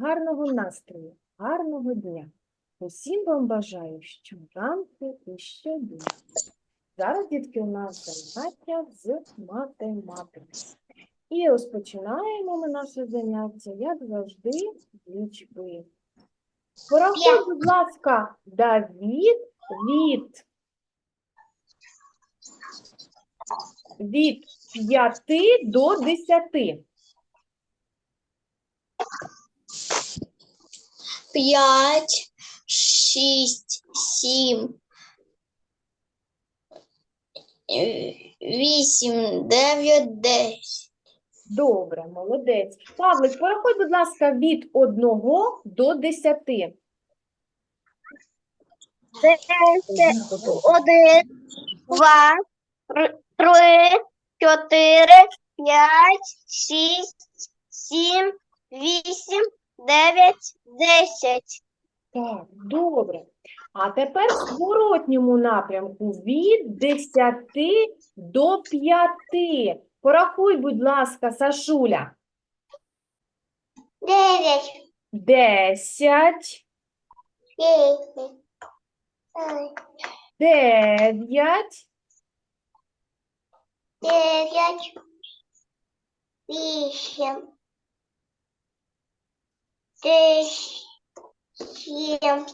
Гарного настрою, гарного дня. Усім вам бажаю щоранку і щодня. Зараз, дітки, у нас заняття з математики. І розпочинаємо ми наше заняття, як завжди, з лічби. Порахуй, будь ласка, Давід від, від 5 до 10. П'ять, шість, сім, е, вісім, дев'ять, десять. Добре, молодець. Павлик, порахуй, будь ласка, від 1 до 10. Один, два, три, чотири, п'ять, шість, сім, вісім, дев'ять, десять. Так, добре. А тепер в зворотньому напрямку від 10 до 5. Порахуй, будь ласка, Сашуля. Дев'ять. 10, 9, Дев'ять, вісім, сім,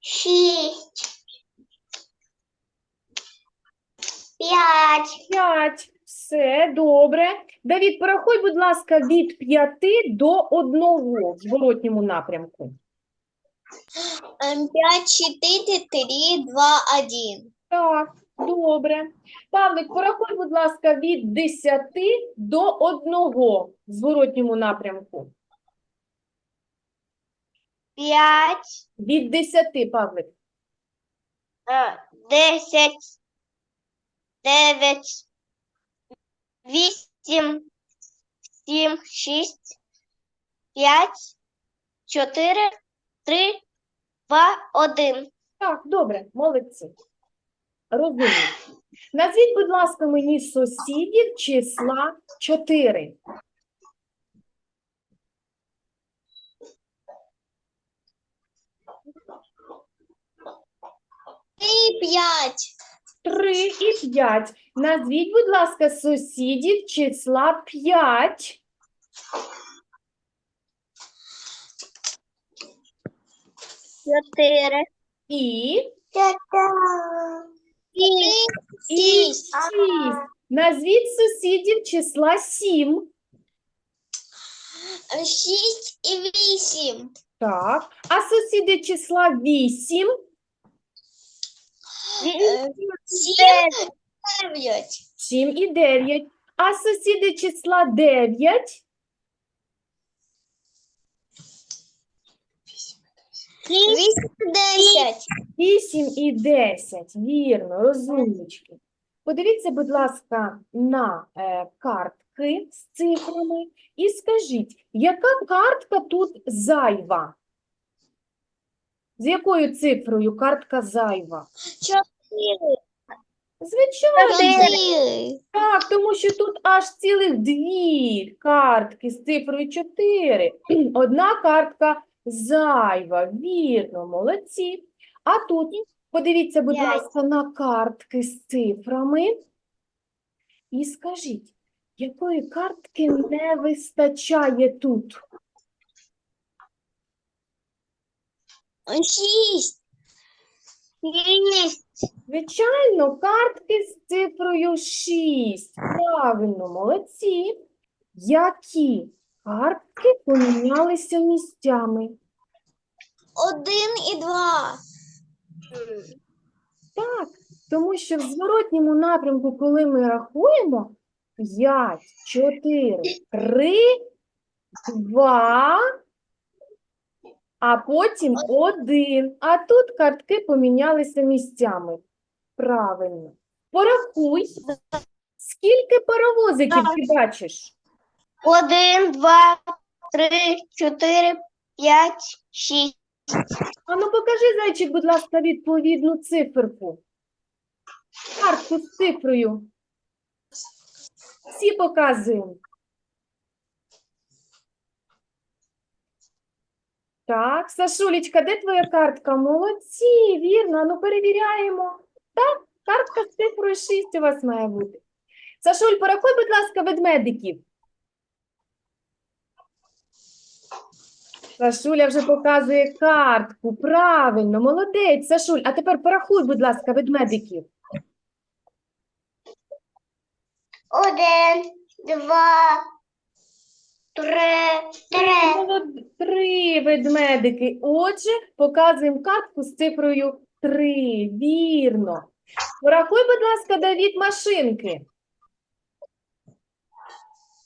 шість, п'ять, 5. Все, добре. Давід, порахуй, будь ласка, від 5 до 1 в зворотньому напрямку. ем, п'ять, чотири, три, два, один. Так, добре. Павлик, порахуй, будь ласка, від 10 до 1 в зворотньому напрямку. П'ять, Від 10, Павлик. е, десять, дев'ять, вісім, сім, шість, п'ять, чотири, три, два, один. Так, добре, молодці. Розумію. Назвіть, будь ласка, мені сусідів числа 4. Три, п'ять. 3 і 5. Назвіть, будь ласка, сусідів числа 5. Чотири. І, Назвіть сусідів числа сім. Шість і вісім. Так. А сусіди числа вісім. Е, сім, дев'ять. Сім і дев'ять. А сусіди числа дев'ять. 210. 8 і 10, вірно, розумнички. Подивіться, будь ласка, на е, картки з цифрами і скажіть, яка картка тут зайва? З якою цифрою картка зайва? Чотири. Звичайно. Чотири. Так, тому що тут аж цілих дві картки з цифрою чотири. Одна картка зайва. Вірно, молодці. А тут подивіться, будь П'ять. ласка, на картки з цифрами. І скажіть, якої картки не вистачає тут? Шість. Шість. Звичайно, картки з цифрою 6. Правильно, молодці. Які картки помінялися місцями? Один і два. Так, тому що в зворотньому напрямку, коли ми рахуємо 5, 4, 3, 2, а потім 1. А тут картки помінялися місцями. Правильно. Порахуй, скільки паровозиків ти бачиш? Один, два, три, чотири, п'ять, шість. А ну покажи, зайчик, будь ласка, відповідну циферку. Картку з цифрою. Всі показуємо. Так, Сашулечка, де твоя картка? Молодці, вірно. Ну перевіряємо. Так, картка з цифрою 6 у вас має бути. Сашуль, порахуй, будь ласка, ведмедиків. Сашуля вже показує картку. Правильно, молодець, Сашуль. А тепер порахуй, будь ласка, ведмедиків. Один, два, три, три. Молод- Три ведмедики. Отже, показуємо картку з цифрою 3. Вірно. Порахуй, будь ласка, Давід, машинки.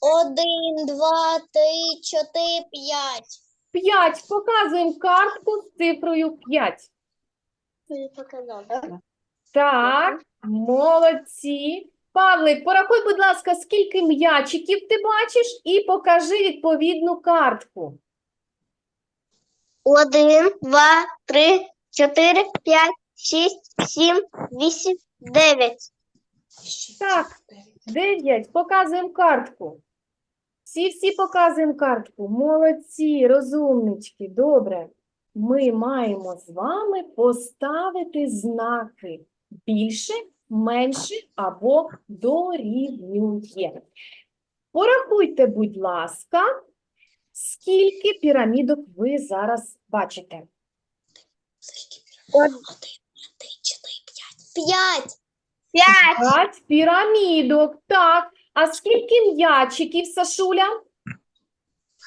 Один, два, три, чотири, п'ять. 5. Показуємо картку з цифрою 5. Так? Молодці. Павлик, порахуй, будь ласка, скільки м'ячиків ти бачиш і покажи відповідну картку. Один, два, три, чотири, п'ять, шість, сім, вісім, дев'ять. Так, 9. Показуємо картку. Всі-всі показуємо картку. Молодці, розумнички. Добре. Ми маємо з вами поставити знаки більше, менше або дорівнює. Порахуйте, будь ласка, скільки пірамідок ви зараз бачите. П'ять. П'ять. П'ять пірамідок, так. А скільки м'ячиків, Сашуля?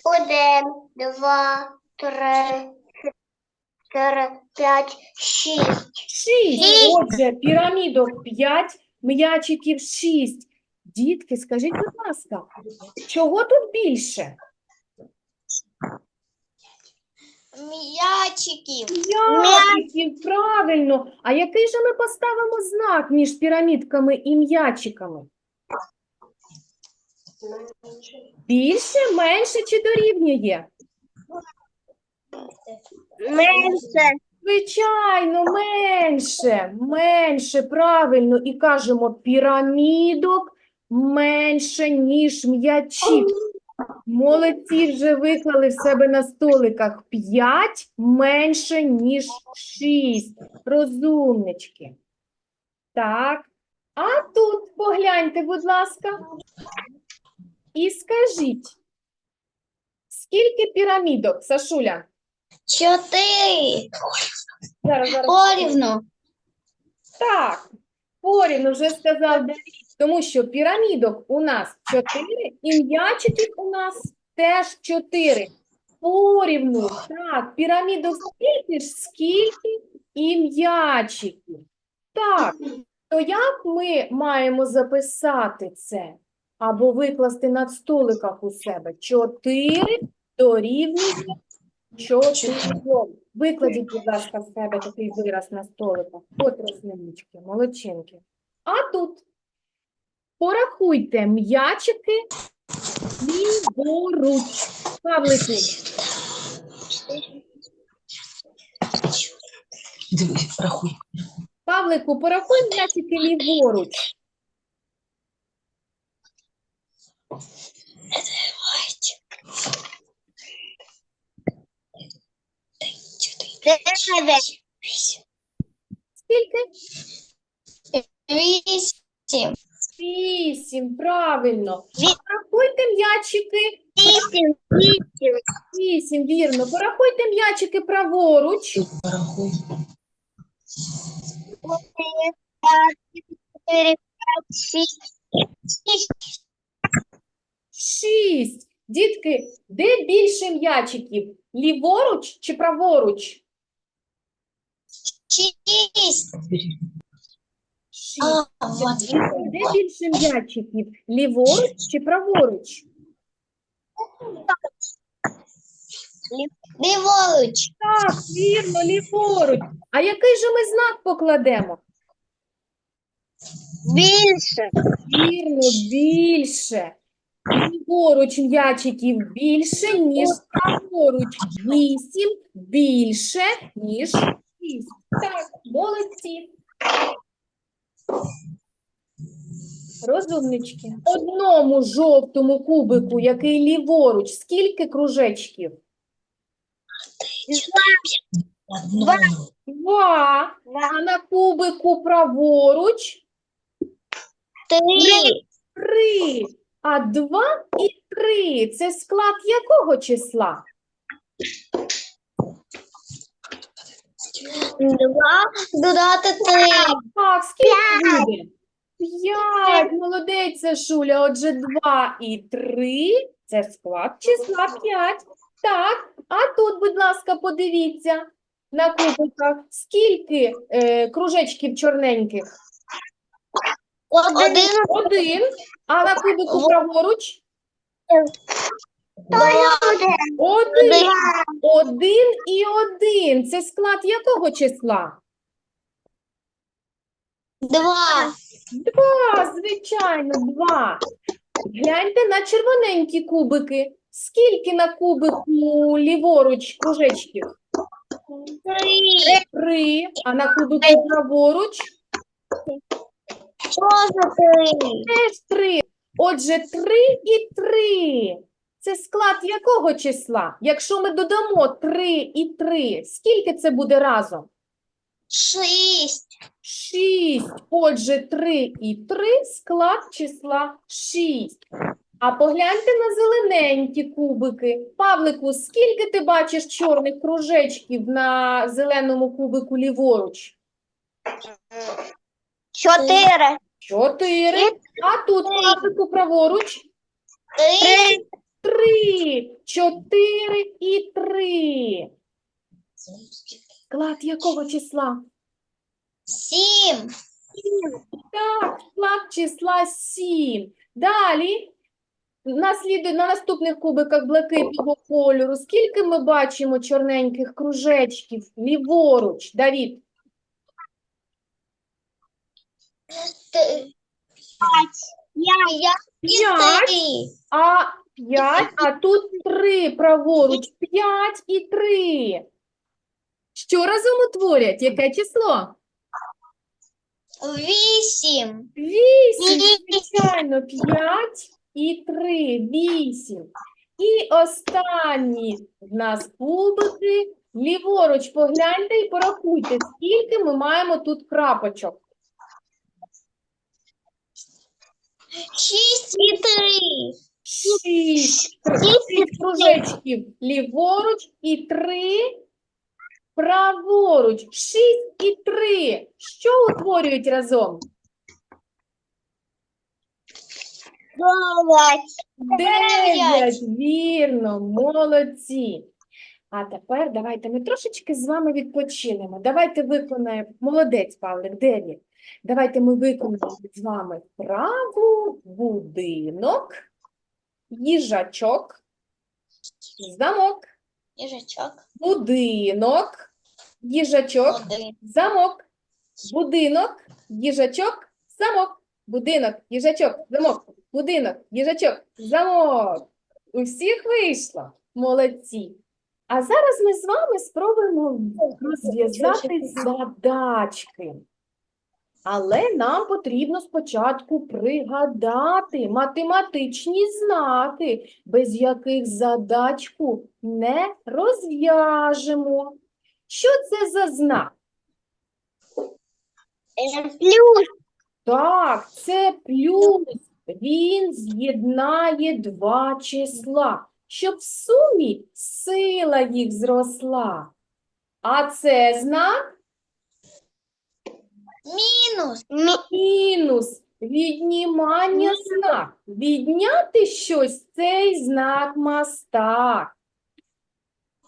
Один, два, три, чотири, п'ять, шість. Шість. Шість. Отже, пірамідок п'ять, м'ячиків шість. Дітки, скажіть, будь ласка, чого тут більше? М'ячиків. М'ячиків, правильно. А який же ми поставимо знак між пірамідками і м'ячиками? Більше, менше чи дорівнює? Менше. Звичайно, менше, менше, правильно. І кажемо, пірамідок менше, ніж м'ячів. Молодці вже виклали в себе на столиках. П'ять менше, ніж шість. Розумнички. Так. А тут погляньте, будь ласка. І скажіть, скільки пірамідок, Сашуля? Чотири. Зараз, зараз. Порівну. Так, порівну вже сказав Давід, тому що пірамідок у нас чотири, і м'ячиків у нас теж чотири. Порівну, так, пірамідок скільки ж, скільки і м'ячиків. Так, то як ми маємо записати це? Або викласти на столиках у себе? Чотири дорівнює чотирьом. Викладіть, будь ласка, в себе такий вираз на столиках. От рослиннички, молодчинки. А тут порахуйте м'ячики ліворуч. Павлику, Дивись, рахуй. Павлику, порахуй м'ячики ліворуч. Дев'ять. Скільки? Вісім. Вісім, правильно. Порахуйте м'ячики. Вісім. Вісім. Вісім, вірно. Порахуйте м'ячики праворуч. Порахуй. Шість. Шість. Дітки, де більше м'ячиків? Ліворуч чи праворуч? Шість. А, вот. Де більше м'ячиків? Ліворуч чи праворуч? Ліворуч. Так, вірно, ліворуч. А який же ми знак покладемо? Більше. Вірно, більше. Ліворуч м'ячиків більше, ніж праворуч. Вісім більше, ніж шість. Так, молодці. Розумнички. Одному жовтому кубику, який ліворуч, скільки кружечків? Одну. Два. А на кубику праворуч Три. три. А два і три це склад якого числа? Два. Додати три. Так, скільки буде? П'ять. Молодець, Сашуля. Отже, два і три – це склад числа п'ять. Так, а тут, будь ласка, подивіться на кубиках. Скільки е, кружечків чорненьких? Один. Один. А на кубику праворуч? Один. Один. І один. Це склад якого числа? Два. Два, звичайно, два. Гляньте на червоненькі кубики. Скільки на кубику ліворуч кружечків? Три. Три. А на кубику праворуч теж три. Отже, три і три. Це склад якого числа? Якщо ми додамо три і три, скільки це буде разом? Шість. Шість. Отже, три і три склад числа шість. А погляньте на зелененькі кубики. Павлику, скільки ти бачиш чорних кружечків на зеленому кубику ліворуч? Чотири. Чотири. А тут Павлику праворуч? Три. Три. Чотири і три. Склад якого числа? Сім. Так, склад числа 7. Далі, наслідує на наступних кубиках блакитного кольору. Скільки ми бачимо чорненьких кружечків ліворуч, Давід? П'ять. П'ять. А 5, а тут 3 праворуч. 5 і 3. Що разом утворять? Яке число? Вісім. 8, звичайно, 5 і 3, 8. І останні в нас кубики. Ліворуч погляньте і порахуйте, скільки ми маємо тут крапочок. Шість і три. 6, 6 кружечків ліворуч і 3 праворуч. 6 і 3. Що утворюють разом? Дев'ять. Дев'ять, вірно, молодці. А тепер давайте ми трошечки з вами відпочинемо. Давайте виконаємо. Молодець, Павлик, дев'ять. Давайте ми виконаємо з вами вправу будинок, їжачок, замок, Їжачок. будинок, їжачок, Один. замок, будинок, їжачок, замок, будинок, їжачок, замок, будинок, їжачок, замок. У всіх вийшло. Молодці. А зараз ми з вами спробуємо розв'язати задачки. Але нам потрібно спочатку пригадати математичні знаки, без яких задачку не розв'яжемо. Що це за знак? Плюс. Так, це плюс. Він з'єднає два числа, щоб в сумі сила їх зросла. А це знак Мінус. мінус. Віднімання знак. Відняти щось цей знак мастак.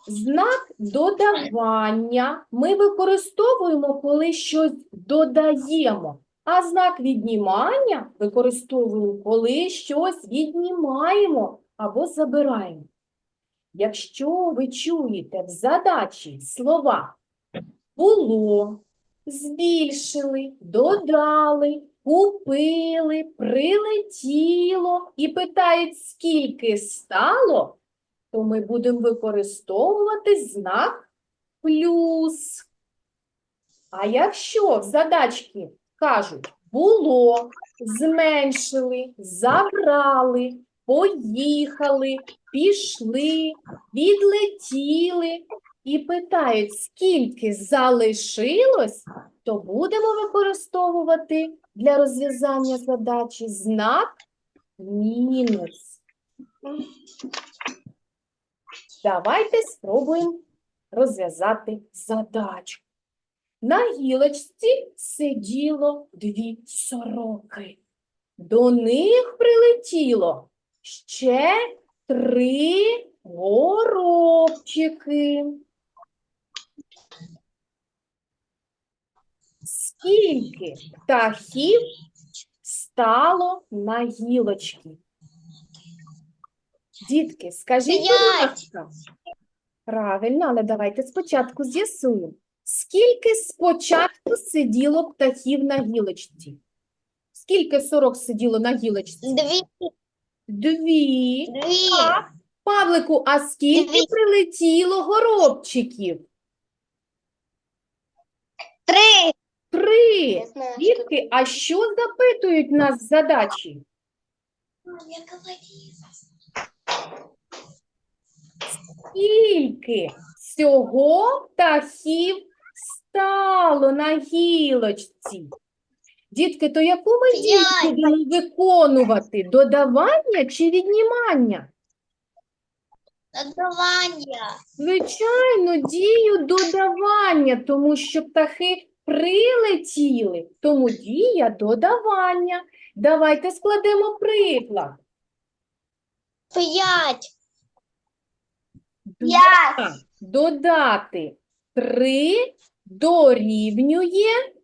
Знак додавання ми використовуємо, коли щось додаємо. А знак віднімання використовуємо, коли щось віднімаємо або забираємо. Якщо ви чуєте в задачі слова було, збільшили, додали, купили, прилетіло і питають, скільки стало, то ми будемо використовувати знак плюс. А якщо в задачці кажуть було, зменшили, забрали, поїхали, пішли, відлетіли і питають, скільки залишилось, то будемо використовувати для розв'язання задачі знак мінус. Давайте спробуємо розв'язати задачу. На гілочці сиділо дві сороки. До них прилетіло ще три горобчики. Скільки птахів стало на гілочці? Дітки, скажіть, будь ласка. Правильно, але давайте спочатку з'ясуємо. Скільки спочатку сиділо птахів на гілочці? Скільки сорок сиділо на гілочці? Дві. Дві. Дві. Павлику, а скільки Дві. прилетіло горобчиків? Три. Три. Я знаю, Дітки, а що запитують нас з задачі? Скільки всього птахів стало на гілочці? Дітки, то яку ми дію будемо виконувати? Додавання чи віднімання? Додавання. Звичайно, дію додавання, тому що птахи прилетіли, тому дія додавання. Давайте складемо приклад. П'ять. Два додати 3 дорівнює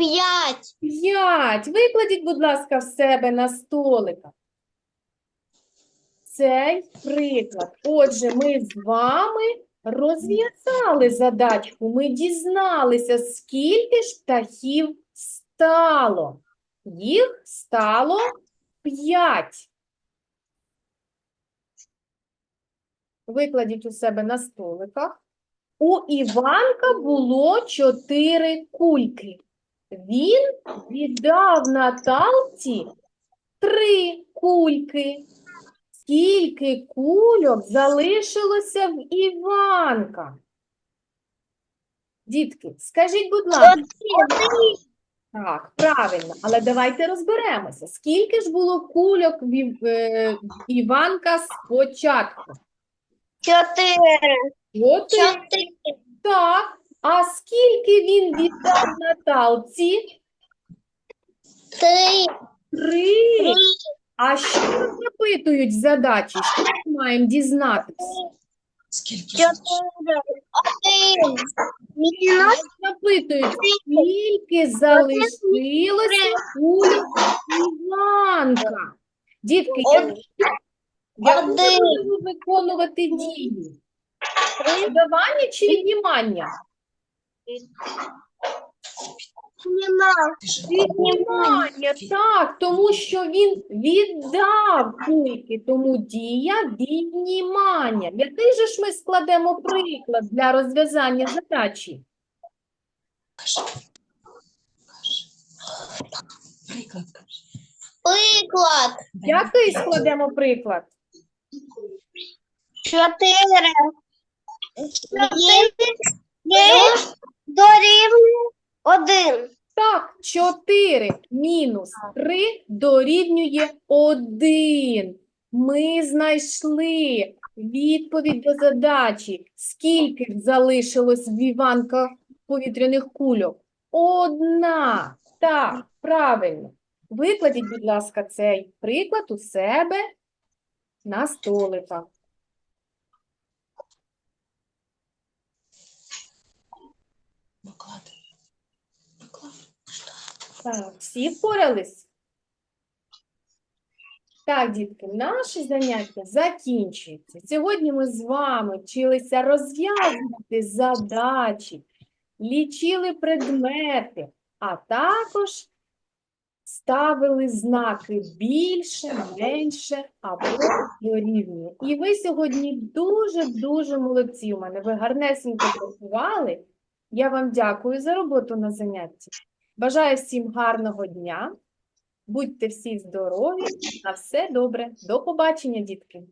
П'ять. 5. Викладіть, будь ласка, в себе на столика. Цей приклад. Отже, ми з вами розв'язали задачку. Ми дізналися, скільки ж птахів стало. Їх стало 5. Викладіть у себе на столиках. У Іванка було 4 кульки. Він віддав Наталці три кульки. Скільки кульок залишилося в Іванка? Дітки, скажіть, будь ласка, так, правильно, але давайте розберемося. Скільки ж було кульок в е, Іванка спочатку? Чотири. Чотири. Чотири. Так. А скільки він віддав Наталці? Три. Три. А що запитують в задачі? Що ми маємо дізнатися? Скільки? Один. Мінус. Запитують, скільки залишилося кульок Іванка? Дітки, я, Один. я буду виконувати дію. Додавання чи віднімання? Віднімання, так, тому що він віддав кульки, тому дія віднімання. Який же ж ми складемо приклад для розв'язання задачі? Приклад. Приклад. Який складемо приклад? Чотири. Мінус. Дорівнює один. Так, 4 мінус 3 дорівнює 1. Ми знайшли відповідь до задачі. Скільки залишилось в Іванка повітряних кульок? Одна. Так, правильно. Викладіть, будь ласка, цей приклад у себе на столиках. Так, всі впорались? Так, дітки, наше заняття закінчується. Сьогодні ми з вами вчилися розв'язувати задачі, лічили предмети, а також ставили знаки більше, менше або дорівнює. І ви сьогодні дуже-дуже молодці у мене. Ви гарнесенько працювали. Я вам дякую за роботу на занятті. Бажаю всім гарного дня. Будьте всі здорові, на все добре. До побачення, дітки!